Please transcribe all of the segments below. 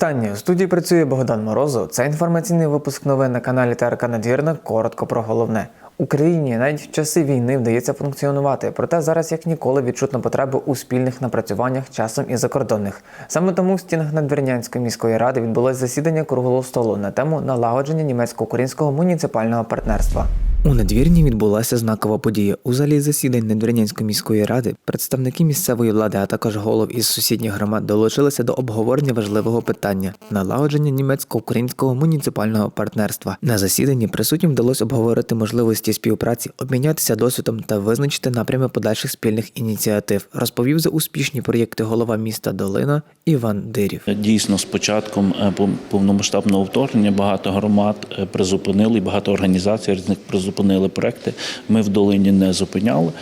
Вітання! У студії працює Богдан Морозов. Це інформаційний випуск новин на каналі ТРК Надвірна. Коротко про головне. Україні навіть в часи війни вдається функціонувати, проте зараз як ніколи відчутна потреба у спільних напрацюваннях часом і закордонних. Саме тому в стінах Надвірнянської міської ради відбулось засідання круглого столу на тему налагодження німецько-українського муніципального партнерства. У надвірні відбулася знакова подія. У залі засідань Надвірнянської міської ради представники місцевої влади, а також голов із сусідніх громад долучилися до обговорення важливого питання налагодження німецько-українського муніципального партнерства. На засіданні присутнім вдалося обговорити можливості співпраці, обмінятися досвідом та визначити напрями подальших спільних ініціатив. Розповів за успішні проєкти голова міста Долина Іван Дирів. Дійсно, з початком е, пов- повномасштабного вторгнення багато громад е, призупинили, багато організацій різних призупинили проекти. Ми в долині не зупиняли.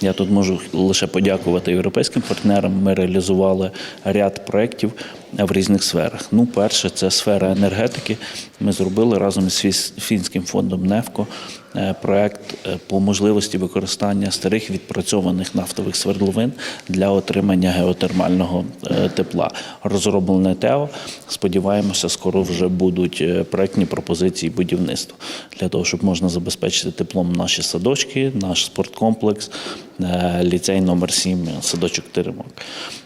Я тут можу лише подякувати європейським партнерам. Ми реалізували ряд проєктів в різних сферах. Ну, перше, це сфера енергетики. Ми зробили разом із фінським фондом НЕФКО е, проект е, по можливості використання старих відпрацьованих нафтових свердловин для отримання геотермального е, тепла. Розроблене ТЕО. Сподіваємося, скоро вже будуть проектні пропозиції будівництва для того, щоб можна забезпечити теплом наші садочки, наш спорткомплекс, ліцей номер 7 садочок Теремок.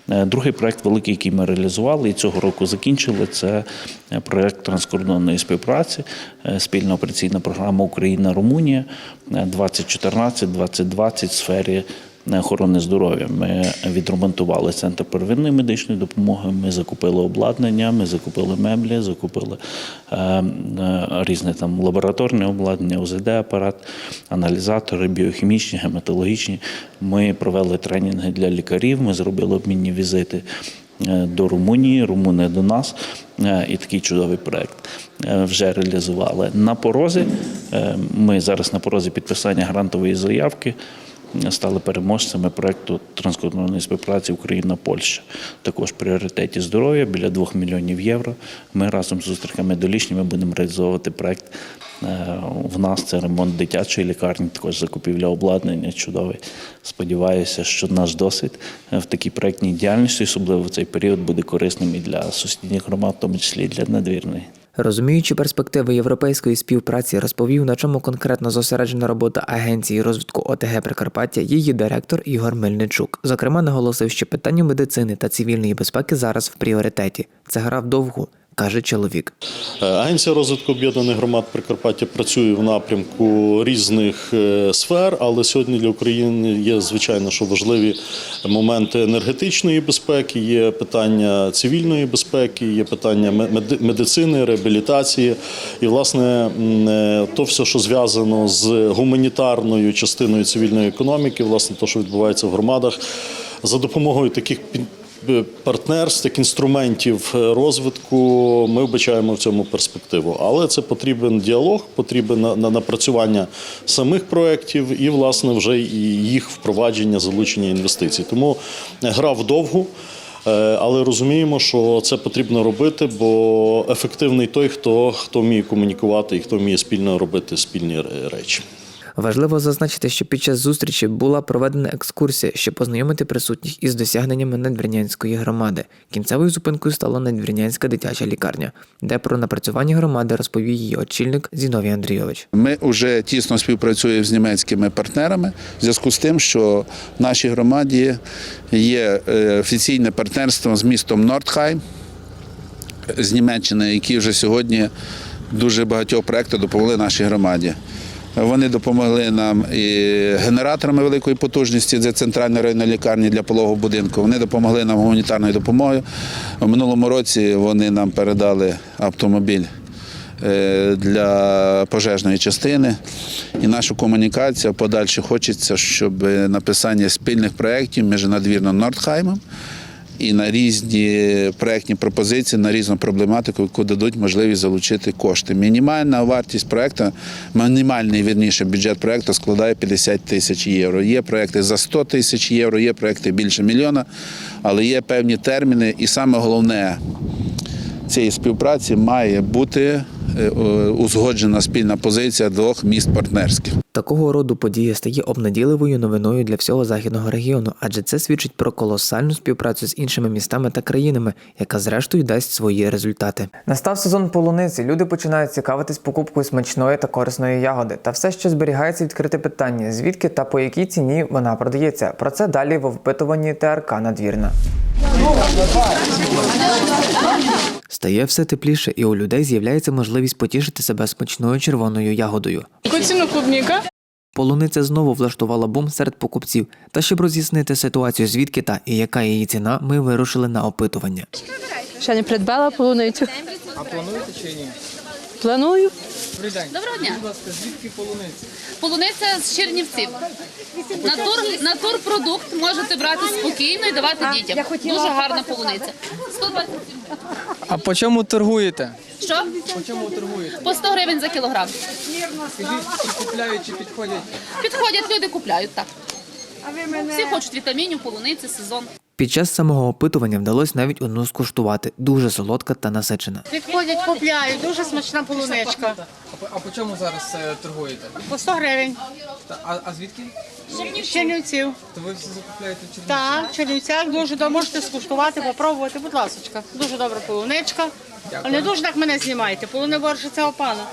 Другий проект великий, який ми реалізували і цього року закінчили, це е, проект транскордонної співпраці, е, спільна операційна програма Україна-Румунія е, 2014-2020 в сфері охорони здоров'я. Ми відремонтували центр первинної медичної допомоги. Ми закупили обладнання, ми закупили меблі, закупили е, е, різне там лабораторне обладнання, ОЗД-апарат, аналізатори, біохімічні, гематологічні. Ми провели тренінги для лікарів. Ми зробили обмінні візити е, до Румунії, румуни до нас. Е, І такий чудовий проект е, вже реалізували. На порозі е, ми зараз на порозі підписання грантової заявки стали переможцями проекту транскордонної співпраці Україна-Польща. Також в пріоритеті здоров'я біля 2 мільйонів євро. Ми разом з зустрічами долішніми будемо реалізовувати проект. Е, В нас це ремонт дитячої лікарні, також закупівля обладнання чудовий. Сподіваюся, що наш досвід е, в такій проектній діяльності, особливо в цей період, буде корисним і для сусідніх громад, в тому числі і для надвірної. Розуміючи перспективи європейської співпраці, розповів, на чому конкретно зосереджена робота агенції розвитку ОТГ Прикарпаття, її директор Ігор Мельничук. Зокрема, наголосив, що питання медицини та цивільної безпеки зараз в пріоритеті. Це гра вдовгу, каже чоловік. Е, Агенція розвитку об'єднаних громад Прикарпаття працює в напрямку різних е, сфер, але сьогодні для України є звичайно, що важливі моменти енергетичної безпеки, є питання цивільної безпеки, є питання медицини, реабілітації. І, власне, е, то все, що зв'язано з гуманітарною частиною цивільної економіки, власне, то, що відбувається в громадах, за допомогою таких партнерств, як інструментів е, розвитку, ми вбачаємо в цьому перспективу. Але це потрібен діалог, потрібен на- на напрацювання самих проєктів і, власне, вже і їх впровадження, залучення інвестицій. Тому е, гра вдовгу. е, Але розуміємо, що це потрібно робити, бо ефективний той, хто, хто вміє комунікувати і хто вміє спільно робити спільні речі. Важливо зазначити, що під час зустрічі була проведена екскурсія, щоб познайомити присутніх із досягненнями Надвірнянської громади. Кінцевою зупинкою стала Надвірнянська дитяча лікарня, де про напрацювання громади розповів її очільник Зіновій Андрійович. Ми вже тісно співпрацюємо з німецькими партнерами в зв'язку з тим, що в нашій громаді є е, офіційне партнерство з містом Нордхайм з Німеччини, які вже сьогодні дуже багатьох проєктів допомогли нашій громаді. Вони допомогли нам і генераторами великої потужності для центральної районної лікарні для пологового будинку. Вони допомогли нам гуманітарною допомогою. У минулому році вони нам передали автомобіль е, для пожежної частини. І нашу комунікацію подальше хочеться, щоб написання спільних проєктів між надвірно Нордхаймом і на різні проектні пропозиції, на різну проблематику, яку дадуть можливість залучити кошти. Мінімальна вартість проекту, мінімальний вірніше бюджет проекту складає 50 тисяч євро. Є проекти за 100 тисяч євро, є проекти більше мільйона, але є певні терміни, і саме головне цієї співпраці має бути е, узгоджена спільна позиція двох міст партнерських. Такого роду подія стає обнадійливою новиною для всього західного регіону, адже це свідчить про колосальну співпрацю з іншими містами та країнами, яка зрештою дасть свої результати. Настав сезон полуниці. Люди починають цікавитись покупкою смачної та корисної ягоди. Та все ще зберігається відкрите питання: звідки та по якій ціні вона продається. Про це далі в опитуванні ТРК надвірна. Стає все тепліше, і у людей з'являється можливість потішити себе смачною червоною ягодою. Коціну ціну клубніка? Полуниця знову влаштувала бум серед покупців. Та щоб роз'яснити ситуацію, звідки та і яка її ціна, ми вирушили на опитування. Ще не придбала полуницю. А плануєте чи ні? Планую. Добрий день. Доброго дня. Будь ласка, звідки полуниця? Полуниця з Чернівців. Натур, натурпродукт можете брати спокійно і давати дітям. Дуже гарна полуниця. 127 гривень. А по чому торгуєте? Що? По чому торгуєте? По 100 гривень за кілограм. Скажіть, чи купляють, чи підходять? Підходять люди, купляють так. Всі хочуть вітамінів, полуниці, сезон. Під час самого опитування вдалося навіть одну скуштувати. Дуже солодка та насичена. Підходять, купляють, дуже смачна полуничка. А по, а по чому зараз е, торгуєте? По 100 гривень. А, а звідки? З Чернівців. То ви всі закупляєте в Чернівці? Так, в Чернівцях дуже добре. Можете скуштувати, попробувати, будь ласка. Дуже добра полуничка. Але не дуже так мене знімайте. Полуне борше це опана.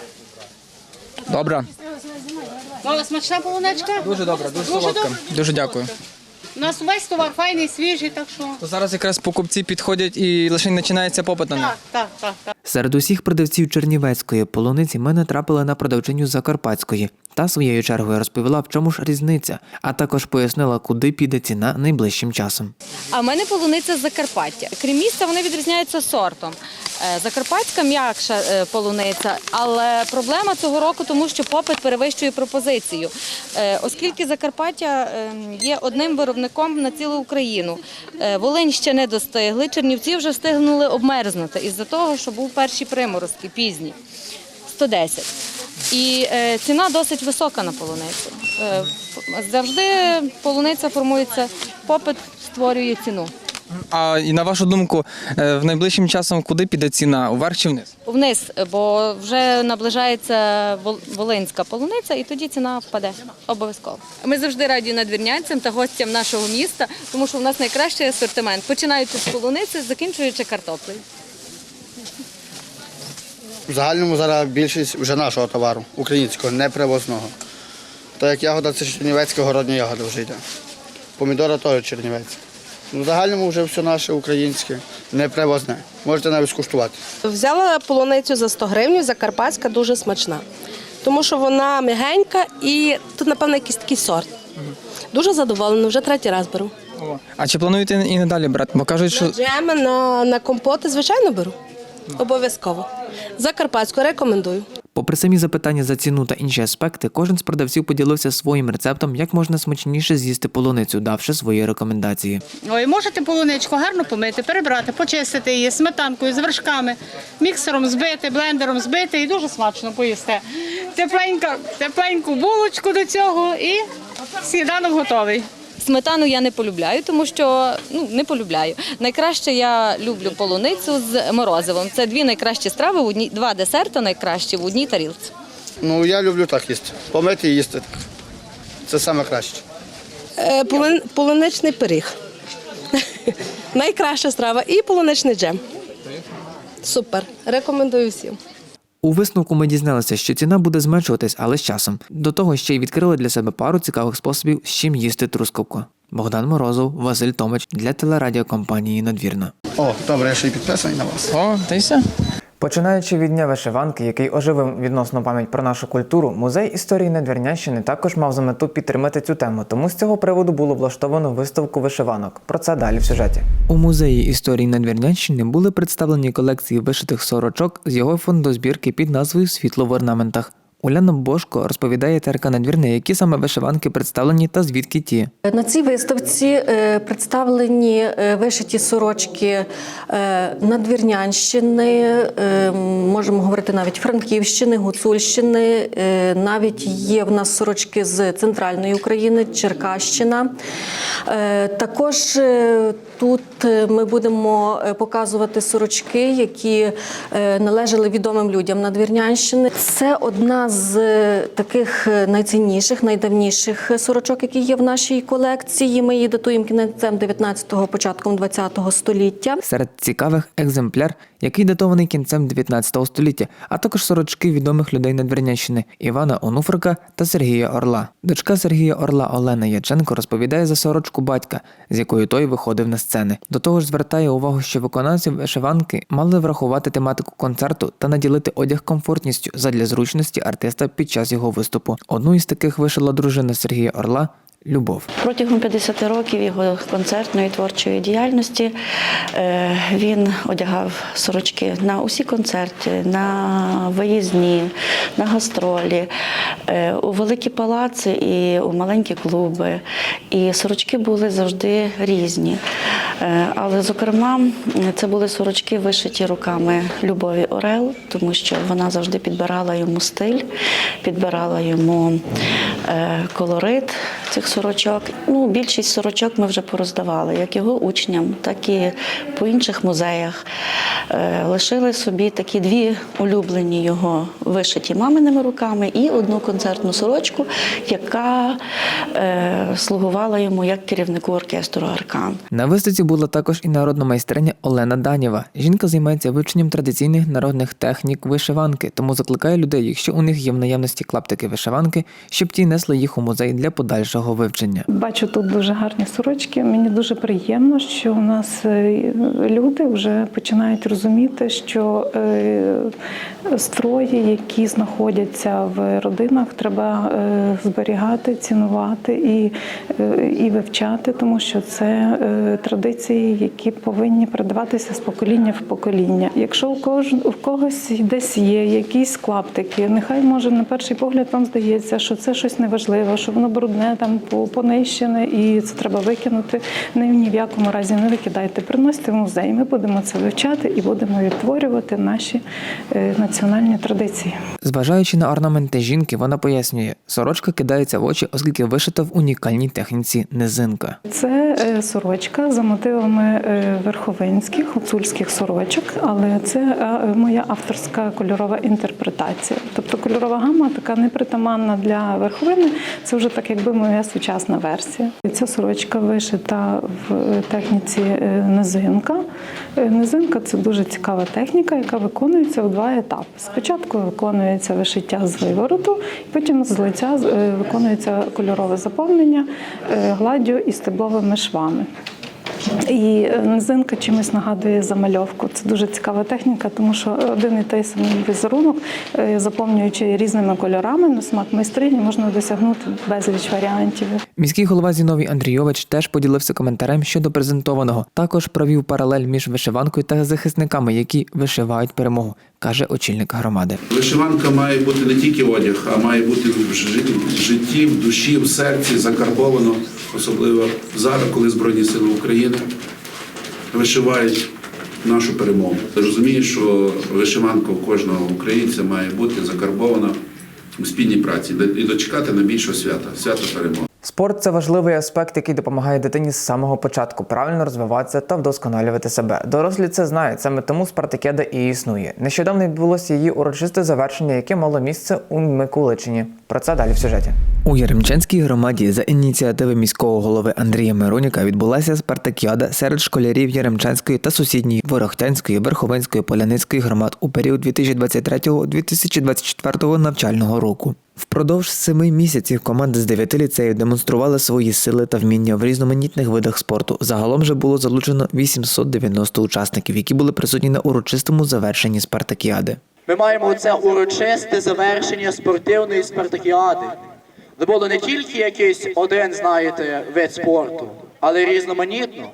Добре. Смачна полуничка? Дуже добре, дуже Дуже солодка. добре. Дуже дякую. У нас весь товар файний, свіжий, так що. То зараз якраз покупці підходять і лише починається попит на них. Так, так, так, так. Серед усіх продавців чернівецької полуниці ми натрапили на продавчиню закарпатської. Та своєю чергою розповіла, в чому ж різниця, а також пояснила, куди піде ціна найближчим часом. А в мене полуниця з Закарпаття. Крім міста, вони відрізняються сортом. Е, Закарпатська м'якша е, полуниця, але проблема цього року, тому що попит перевищує пропозицію. Е, Оскільки Закарпаття е, є одним виробником на цілу Україну. Волинь ще не достигли, Чернівці вже встигнули обмерзнути із-за того, що був перші приморозки пізні. 110. І е, ціна досить висока на полуницю. Е, завжди полуниця формується, попит створює ціну. А і на вашу думку, е, в найближчим часом куди піде ціна? Уверх чи вниз? Вниз, бо вже наближається волинська полуниця, і тоді ціна впаде обов'язково. Ми завжди раді надвірнянцям та гостям нашого міста, тому що у нас найкращий асортимент, починаючи з полуниці, закінчуючи картоплею. В загальному зараз більшість вже нашого товару, українського, не привозного. Так як ягода це чернівецька городня ягода вже йде. Помідора теж чернівецька. Ну, В загальному вже все наше українське, не привозне. Можете навіть скуштувати. Взяла полуницю за 100 гривень, закарпатська дуже смачна. Тому що вона м'ягенька і тут, напевно, якийсь такий сорт. Дуже задоволена, вже третій раз беру. А чи плануєте і надалі брати? Бо кажуть, що Джеми на, на компоти, звичайно, беру. Обов'язково. Закарпатську рекомендую. Попри самі запитання за ціну та інші аспекти, кожен з продавців поділився своїм рецептом, як можна смачніше з'їсти полуницю, давши свої рекомендації. Ой, можете полуничку гарно помити, перебрати, почистити її сметанкою з вершками, міксером збити, блендером збити і дуже смачно поїсте. Тепленька, тепленьку булочку до цього і сніданок готовий. Сметану я не полюбляю, тому що ну не полюбляю. Найкраще я люблю полуницю з морозивом. Це дві найкращі страви, в одній, два десерти найкращі в одній тарілці. Ну, я люблю так їсти. Помити і їсти так. Це саме краще. Е, полун- полуничний пиріг. Найкраща страва. І полуничний джем. Супер. Рекомендую всім. У висновку ми дізналися, що ціна буде зменшуватись, але з часом. До того ще й відкрили для себе пару цікавих способів, з чим їсти трускавку. Богдан Морозов, Василь Томич для телерадіокомпанії Надвірна. О, добре, я ще й підписаний на вас. о, все. Починаючи від дня вишиванки, який оживив відносно пам'ять про нашу культуру, музей історії Надвірнянщини також мав за мету підтримати цю тему. Тому з цього приводу було влаштовано виставку вишиванок. Про це далі в сюжеті. У музеї історії Надвірнянщини були представлені колекції вишитих сорочок з його фондозбірки під назвою Світло в орнаментах. Уляна Бошко розповідає ТРК Надвірне, які саме вишиванки представлені та звідки ті. На цій виставці е, представлені е, вишиті сорочки е, Надвірнянщини, можемо говорити навіть Франківщини, Гуцульщини. Навіть є в нас сорочки з центральної України, Черкащина. Також Тут е, ми будемо е, показувати сорочки, які е, належали відомим людям Надвірнянщини. Це одна з таких найцінніших, найдавніших сорочок, які є в нашій колекції. Ми її датуємо кінцем 19-го, початком 20-го століття. Серед цікавих екземпляр, який датований кінцем 19 століття, а також сорочки відомих людей Надвірнянщини Івана Онуфрика та Сергія Орла. Дочка Сергія Орла Олена Яченко розповідає за сорочку батька, з якою той виходив на сцени. До того ж, звертає увагу, що виконавці вишиванки мали врахувати тематику концерту та наділити одяг комфортністю задля зручності артиста під час його виступу. Одну із таких вишила дружина Сергія Орла Любов. Протягом 50 років його концертної творчої діяльності е, він одягав сорочки на усі концерти, на виїзні, на гастролі, е, у великі палаци і у маленькі клуби. І сорочки були завжди різні. Е, Але, зокрема, це були сорочки вишиті руками Любові Орел, тому що вона завжди підбирала йому стиль, підбирала йому колорит цих сорочок. Ну, більшість сорочок ми вже пороздавали, як його учням, так і по інших музеях. Е, Лишили собі такі дві улюблені його вишиті маминими руками і одну концертну сорочку, яка е, слугувала йому як керівнику оркестру Аркан. На виставці була також і народна майстриня Олена Данєва. Жінка займається вивченням традиційних народних технік вишиванки, тому закликає людей, якщо у них є в наявності клаптики вишиванки, щоб ті несли їх у музей для подальшого вивчення. Бачу тут дуже гарні сорочки. Мені дуже приємно, що у нас е, люди вже починають розуміти, що е, строї, які знаходяться в родинах, треба е, зберігати, цінувати і, і вивчати, тому що це традиції, які повинні передаватися з покоління в покоління. Якщо у кож у когось десь є якісь клаптики, нехай може на перший погляд вам здається, що це щось неважливе, що воно брудне, там по- понищене, і це треба викинути. Ні, ні в якому разі не викидайте. Приносьте в музей. Ми будемо це вивчати і будемо відтворювати наші е, національні традиції. Зважаючи на орнаменти жінки, вона пояснює, сорочка кидається в очі, оскільки вишита в унікальній техніці низинка. Це е, сорочка за мотивами е, верховинських, гуцульських сорочок, але це моя авторська кольорова інтерпретація. Тобто кольорова гама така непритаманна для верховини. Це вже так, якби моя сучасна версія. Ця сорочка вишита в техніці е, низинка. Е, Низинка це дуже цікава техніка, яка виконується у два етапи. Спочатку виконується вишиття з вивороту, потім з лиця е, виконується кольорове заповнення гладдю і стебловими швами. І е, низинка чимось нагадує замальовку. Це дуже цікава техніка, тому що один і той самий візерунок, е, заповнюючи різними кольорами на смак майстрині, можна досягнути безліч варіантів. Міський голова Зіновій Андрійович теж поділився коментарем щодо презентованого. Також провів паралель між вишиванкою та захисниками, які вишивають перемогу, каже очільник громади. Вишиванка має бути не тільки одяг, а має бути в жи- в житті, в душі, в серці закарбовано, особливо зараз, коли Збройні Сили України вишивають нашу перемогу. Ти розумієш, що вишиванка у кожного українця має бути закарбована у спільній праці і дочекати на більшого свята, свята перемоги. Спорт це важливий аспект, який допомагає дитині з самого початку правильно розвиватися та вдосконалювати себе. Дорослі це знають, саме тому спартакіада і існує. Нещодавно відбулося її урочисте завершення, яке мало місце у Микуличині. Про це далі в сюжеті. У Яремчанській громаді за ініціативи міського голови Андрія Мироніка відбулася спартакіада серед школярів Яремчанської та сусідньої Ворохтянської, Верховенської, Поляницької громад у період 2023-2024 навчального року. Впродовж семи місяців команди з дев'яти ліцеїв демонстрували свої сили та вміння в різноманітних видах спорту. Загалом же було залучено 890 учасників, які були присутні на урочистому завершенні спартакіади. Ми маємо це урочисте завершення спортивної спартакіади. Це було не тільки якийсь один, знаєте, вид спорту, але різноманітно,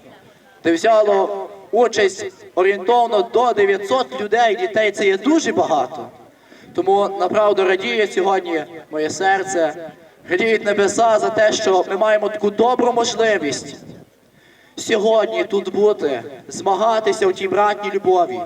де взяло участь орієнтовно до 900 людей, дітей. Це є дуже багато. Тому направду радіє сьогодні моє серце, радіють небеса за те, що ми маємо таку добру можливість сьогодні тут бути, змагатися у тій братній любові.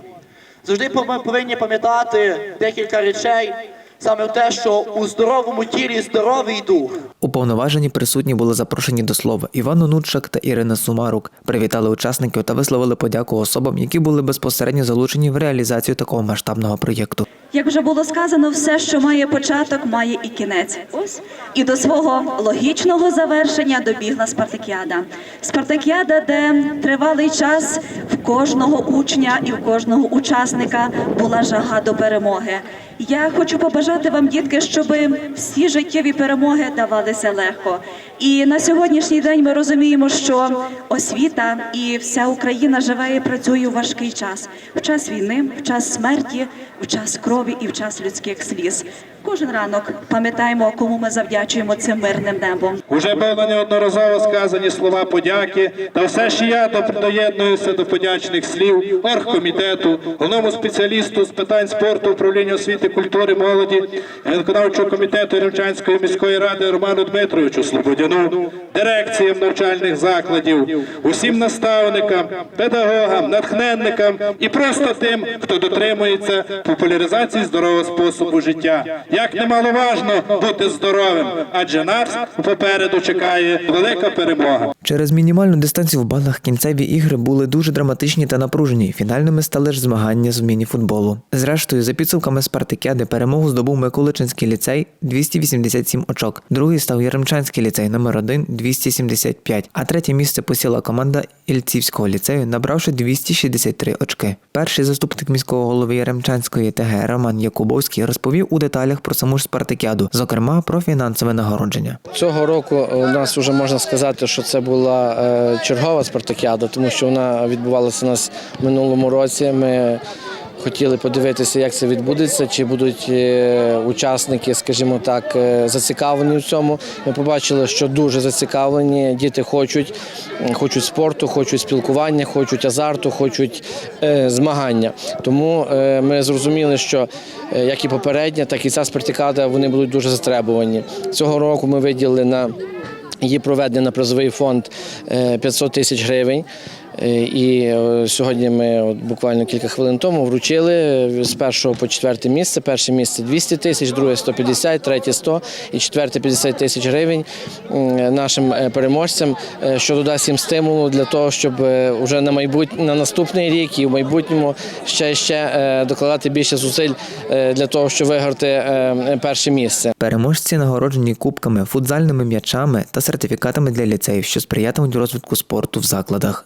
Завжди ми повинні пам'ятати декілька речей, саме те, що у здоровому тілі здоровий дух. Уповноважені присутні були запрошені до слова Іван Онучак та Ірина Сумарук. Привітали учасників та висловили подяку особам, які були безпосередньо залучені в реалізацію такого масштабного проєкту. Як вже було сказано, все, що має початок, має і кінець. Ось і до свого логічного завершення добігла спартакіада. Спартакіада, де тривалий час в кожного учня і в кожного учасника була жага до перемоги. Я хочу побажати вам, дітки, щоб всі життєві перемоги давалися легко. І на сьогоднішній день ми розуміємо, що освіта і вся Україна живе і працює у важкий час в час війни, в час смерті, в час крові і в час людських сліз. Кожен ранок пам'ятаємо, кому ми завдячуємо цим мирним небом. Уже було неодноразово сказані слова подяки, та все ж я доєднуюся до подячних слів оргкомітету, головному спеціалісту з питань спорту, управління освіти, культури, молоді, виконавчого комітету Рівчанської міської ради Роману Дмитровичу Слободяну, дирекціям навчальних закладів, усім наставникам, педагогам, натхненникам і просто тим, хто дотримується популяризації здорового способу життя. Як немаловажно бути здоровим, адже нас попереду чекає велика перемога. Через мінімальну дистанцію в балах кінцеві ігри були дуже драматичні та напружені. Фінальними стали ж змагання з міні-футболу. Зрештою, за підсумками спартакіади, перемогу здобув Миколичинський ліцей 287 очок. Другий став Яремчанський ліцей номер 1 275, а третє місце посіла команда Ільцівського ліцею, набравши 263 очки. Перший заступник міського голови Яремчанської ТГ Роман Якубовський розповів у деталях про саму ж спартакіаду, зокрема про фінансове нагородження. Цього року у нас вже можна сказати, що це була е, чергова спартакіада, тому що вона відбувалася у нас минулому році. Ми хотіли подивитися, як це відбудеться, чи будуть е, учасники, скажімо так, е, зацікавлені в цьому. Ми побачили, що дуже зацікавлені. Діти хочуть, хочуть спорту, хочуть спілкування, хочуть азарту, хочуть е, змагання. Тому ми зрозуміли, що як і попередня, так і ця спартакіада, вони будуть дуже затребувані. Цього року ми виділили на Її проведення на призовий фонд е, 500 тисяч гривень. Е, І е, сьогодні ми от буквально кілька хвилин тому вручили е, з першого по четверте місце. Перше місце 200 тисяч, друге 150, третє 100 і четверте 50 тисяч гривень нашим переможцям, що додасть їм стимулу для того, щоб е, уже на майбут... на наступний рік і в майбутньому ще ще докладати більше зусиль для того, щоб виграти перше місце. Переможці нагороджені кубками, футзальними м'ячами та сертифікатами для ліцеїв, що сприятимуть розвитку спорту в закладах.